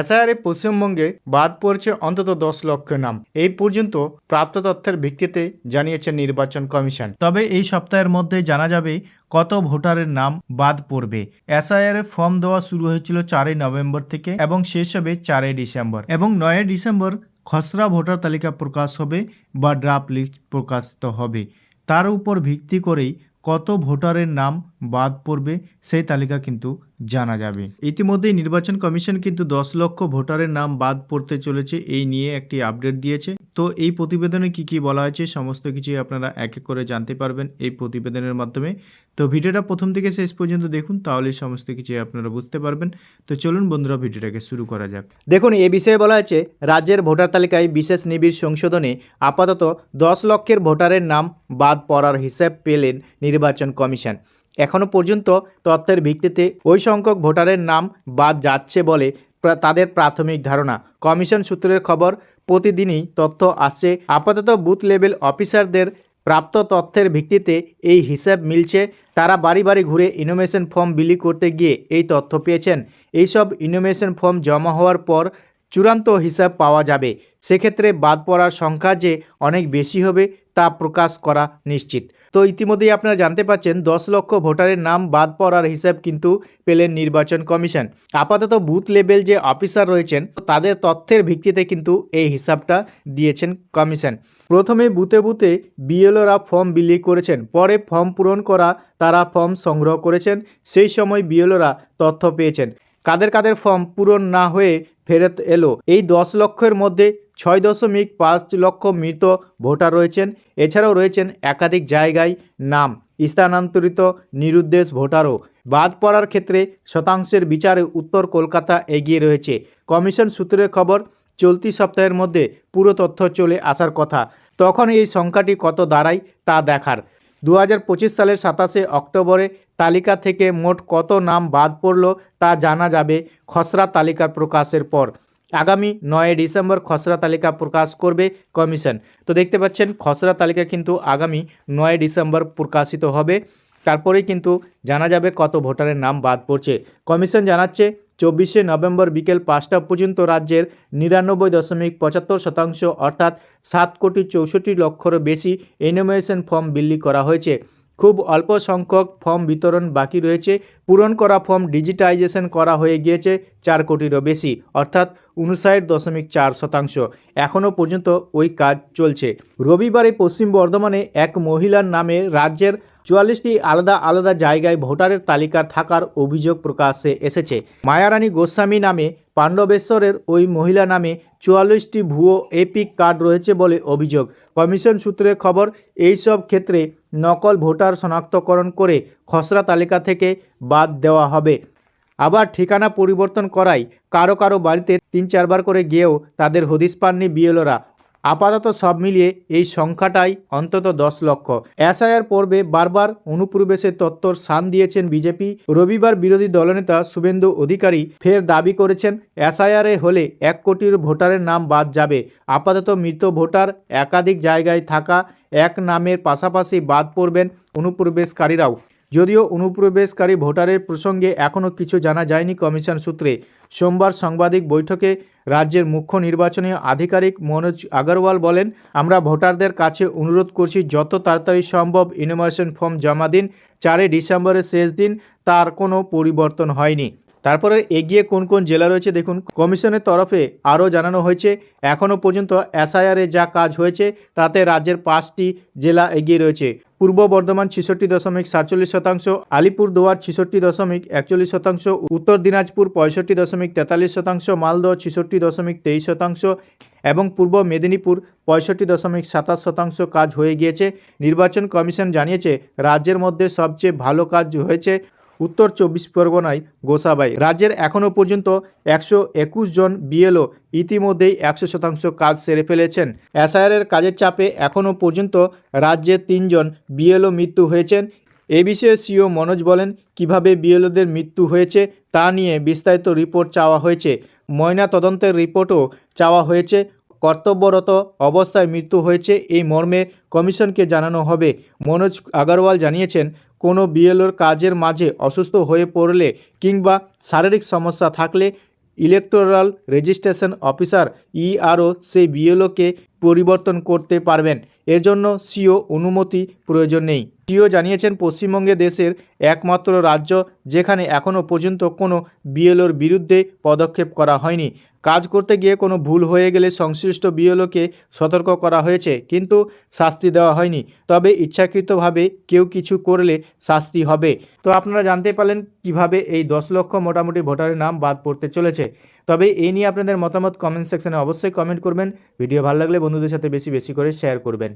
এসআইআরে পশ্চিমবঙ্গে বাদ পড়ছে অন্তত দশ লক্ষ নাম। এই পর্যন্ত প্রাপ্ত তথ্যের ভিত্তিতে জানিয়েছে নির্বাচন কমিশন। তবে এই সপ্তাহের মধ্যে জানা যাবে কত ভোটারের নাম বাদ পড়বে। এসআইআর ফর্ম দেওয়া শুরু হয়েছিল চারই নভেম্বর থেকে এবং শেষ হবে চারই ডিসেম্বর। এবং নয়ই ডিসেম্বর খসড়া ভোটার তালিকা প্রকাশ হবে বা ড্রাফট লিস্ট প্রকাশিত হবে। তার উপর ভিত্তি করেই কত ভোটারের নাম বাদ পড়বে, সেই তালিকা কিন্তু জানা যাবে। ইতিমধ্যেই নির্বাচন কমিশন কিন্তু দশ লক্ষ ভোটারের নাম বাদ পড়তে চলেছে, এই নিয়ে একটি আপডেট দিয়েছে। তো এই প্রতিবেদনে কি কি বলা হয়েছে, সমস্ত কিছুই আপনারা এক এক করে জানতে পারবেন এই প্রতিবেদনের মাধ্যমে। তো ভিডিওটা প্রথম থেকে শেষ পর্যন্ত দেখুন তাহলে সমস্ত কিছুই আপনারা বুঝতে পারবেন। তো চলুন বন্ধুরা, ভিডিওটাকে শুরু করা যাক। দেখুন, এ বিষয়ে বলা হয়েছে, রাজ্যের ভোটার তালিকায় বিশেষ নিবিড় সংশোধনে আপাতত দশ লক্ষের ভোটারের নাম বাদ পড়ার হিসাব পেলেন নির্বাচন কমিশন। এখনও পর্যন্ত তথ্যের ভিত্তিতে ওই সংখ্যক ভোটারের নাম বাদ যাচ্ছে বলে তাদের প্রাথমিক ধারণা। কমিশন সূত্রের খবর, প্রতিদিনই তথ্য আসছে। আপাতত বুথ লেভেল অফিসারদের প্রাপ্ত তথ্যের ভিত্তিতে এই হিসাব মিলছে। তারা বাড়ি বাড়ি ঘুরে ইনোমেশন ফর্ম বিলি করতে গিয়ে এই তথ্য পেয়েছেন। এইসব ইনোমেশন ফর্ম জমা হওয়ার পর চূড়ান্ত হিসাব পাওয়া যাবে। সেক্ষেত্রে বাদ পড়ার সংখ্যা যে অনেক বেশি হবে তা প্রকাশ করা নিশ্চিত। তো ইতিমধ্যেই আপনারা জানতে পাচ্ছেন, দশ লক্ষ ভোটারের নাম বাদ পড়ার হিসাব কিন্তু পেলেন নির্বাচন কমিশন। আপাতত বুথ লেভেল যে অফিসার রয়েছেন, তাদের তথ্যের ভিত্তিতে কিন্তু এই হিসাবটা দিয়েছেন কমিশন। প্রথমে বুথে বুথে বিএলওরা ফর্ম বিলি করেছেন, পরে ফর্ম পূরণ করা তারা ফর্ম সংগ্রহ করেছেন, সেই সময় বিএলওরা তথ্য পেয়েছেন। কাদের কাদের ফর্ম পূরণ না হয়ে ফেরত এলো, এই দশ লক্ষের মধ্যে ছয় দশমিক পাঁচ লক্ষ মৃত ভোটার রয়েছেন। এছাড়াও রয়েছেন একাধিক জায়গায় নাম, স্থানান্তরিত নিরুদ্দেশ ভোটারও। বাদ পড়ার ক্ষেত্রে শতাংশের বিচারে উত্তর কলকাতা এগিয়ে রয়েছে। কমিশন সূত্রের খবর, চলতি সপ্তাহের মধ্যে পুরো তথ্য চলে আসার কথা। তখন এই সংখ্যাটি কত দাঁড়ায় তা দেখার। দু হাজার পঁচিশ সালের সাতাশে অক্টোবরে তালিকা থেকে মোট কত নাম বাদ পড়ল তা জানা যাবে খসড়া তালিকার প্রকাশের পর। আগামী নয় ডিসেম্বর খসড়া তালিকা প্রকাশ করবে কমিশন। তো দেখতে পাচ্ছেন, খসড়া তালিকা কিন্তু আগামী নয় ডিসেম্বর প্রকাশিত হবে। তারপরেই কিন্তু জানা যাবে কত ভোটারের নাম বাদ পড়ছে। কমিশন জানাচ্ছে, চব্বিশে নভেম্বর বিকেল পাঁচটা পর্যন্ত রাজ্যের নিরানব্বই দশমিক পঁচাত্তর শতাংশ অর্থাৎ সাত কোটি চৌষট্টি লক্ষেরও বেশি এনোমিনেশন ফর্ম বিলি করা হয়েছে। খুব অল্প সংখ্যক ফর্ম বিতরণ বাকি রয়েছে। পূরণ করা ফর্ম ডিজিটাইজেশন করা হয়ে গিয়েছে চার কোটিরও বেশি। অর্থাৎ উনষাট দশমিক চার শতাংশ। এখনও পর্যন্ত ওই কাজ চলছে। রবিবারে পশ্চিম বর্ধমানে এক মহিলার নামে রাজ্যের চুয়াল্লিশটি আলাদা আলাদা জায়গায় ভোটারের তালিকা থাকার অভিযোগ প্রকাশে এসেছে। মায়ারানী গোস্বামী নামে পাণ্ডবেশ্বরের ওই মহিলা নামে চুয়াল্লিশটি ভুয়ো এপিক কার্ড রয়েছে বলে অভিযোগ। কমিশন সূত্রে খবর, এইসব ক্ষেত্রে নকল ভোটার শনাক্তকরণ করে খসড়া তালিকা থেকে বাদ দেওয়া হবে। আবার ঠিকানা পরিবর্তন করায় কারও কারও বাড়িতে তিন চারবার করে গিয়েও তাদের হদিস পাননি বিএলওরা। আপাতত সব মিলিয়ে এই সংখ্যাটাই অন্তত দশ লক্ষ। এসআইআর পর্বে বারবার অনুপ্রবেশের তত্ত্বর সান দিয়েছেন বিজেপি। রবিবার বিরোধী দলনেতা শুভেন্দু অধিকারী ফের দাবি করেছেন, এসআইআরে হলে এক কোটির ভোটারের নাম বাদ যাবে। আপাতত মৃত ভোটার একাধিক জায়গায় থাকা এক নামের পাশাপাশি বাদ পড়বেন অনুপ্রবেশকারীরাও। যদিও অনুপ্রবেশকারী ভোটারের প্রসঙ্গে এখনও কিছু জানা যায়নি কমিশন সূত্রে। সোমবার সাংবাদিক বৈঠকে রাজ্যের মুখ্য নির্বাচনী আধিকারিক মনোজ আগরওয়াল বলেন, আমরা ভোটারদের কাছে অনুরোধ করছি, যত তাড়াতাড়ি সম্ভব ইনোমেশন ফর্ম জমা দিন। চারই ডিসেম্বরের শেষ দিন, তার কোনো পরিবর্তন হয়নি। তারপরে এগিয়ে কোন কোন জেলা রয়েছে দেখুন। কমিশনের তরফে আরও জানানো হয়েছে, এখনও পর্যন্ত এসআইআরে যা কাজ হয়েছে, তাতে রাজ্যের পাঁচটি জেলা এগিয়ে রয়েছে। পূর্ব বর্ধমান ছেষট্টি দশমিক সাতচল্লিশ শতাংশ, আলিপুরদুয়ার ছেষট্টি দশমিক একচল্লিশ শতাংশ, উত্তর দিনাজপুর পঁয়ষট্টি দশমিক তেতাল্লিশ শতাংশ, মালদহ ছেষট্টি দশমিক তেইশ শতাংশ এবং পূর্ব মেদিনীপুর পঁয়ষট্টি দশমিক সাতাশ শতাংশ কাজ হয়ে গিয়েছে। নির্বাচন কমিশন জানিয়েছে, রাজ্যের মধ্যে সবচেয়ে ভালো কাজ হয়েছে উত্তর চব্বিশ পরগনায় গোসাবাই। রাজ্যের এখনও পর্যন্ত একশো একুশ জন বিএলও ইতিমধ্যেই একশো শতাংশ কাজ সেরে ফেলেছেন। এসআইআরের কাজের চাপে এখনও পর্যন্ত রাজ্যে তিনজন বিএলও মৃত্যু হয়েছেন। এ বিষয়ে সিও মনোজ বলেন, কীভাবে বিএলওদের মৃত্যু হয়েছে তা নিয়ে বিস্তারিত রিপোর্ট চাওয়া হয়েছে। ময়না তদন্তের রিপোর্টও চাওয়া হয়েছে। কর্তব্যরত অবস্থায় মৃত্যু হয়েছে এই মর্মে কমিশনকে জানানো হবে। মনোজ আগরওয়াল জানিয়েছেন কোনো বিএলওর কাজের মাঝে অসুস্থ হয়ে পড়লে কিংবা শারীরিক সমস্যা থাকলে ইলেকটোরাল রেজিস্ট্রেশন অফিসার ইআরও সেই বিএলওকে পরিবর্তন করতে পারবেন। এর জন্য সিও অনুমতি প্রয়োজন নেই। সিও জানিয়েছেন, পশ্চিমবঙ্গে দেশের একমাত্র রাজ্য যেখানে এখনও পর্যন্ত কোনো বিএলওর বিরুদ্ধে পদক্ষেপ করা হয়নি। কাজ করতে গিয়ে কোনো ভুল হয়ে গেলে সংশ্লিষ্ট বিএলওকে সতর্ক করা হয়েছে, কিন্তু শাস্তি দেওয়া হয়নি। তবে ইচ্ছাকৃতভাবে কেউ কিছু করলে শাস্তি হবে। তো আপনারা জানতে পারলেন কীভাবে এই দশ লক্ষ মোটামুটি ভোটারের নাম বাদ পড়তে চলেছে। তবে এই নিয়ে আপনাদের মতামত কমেন্ট সেকশনে অবশ্যই কমেন্ট করবেন। ভিডিও ভালো লাগলে বন্ধুদের সাথে বেশি বেশি করে শেয়ার করবেন।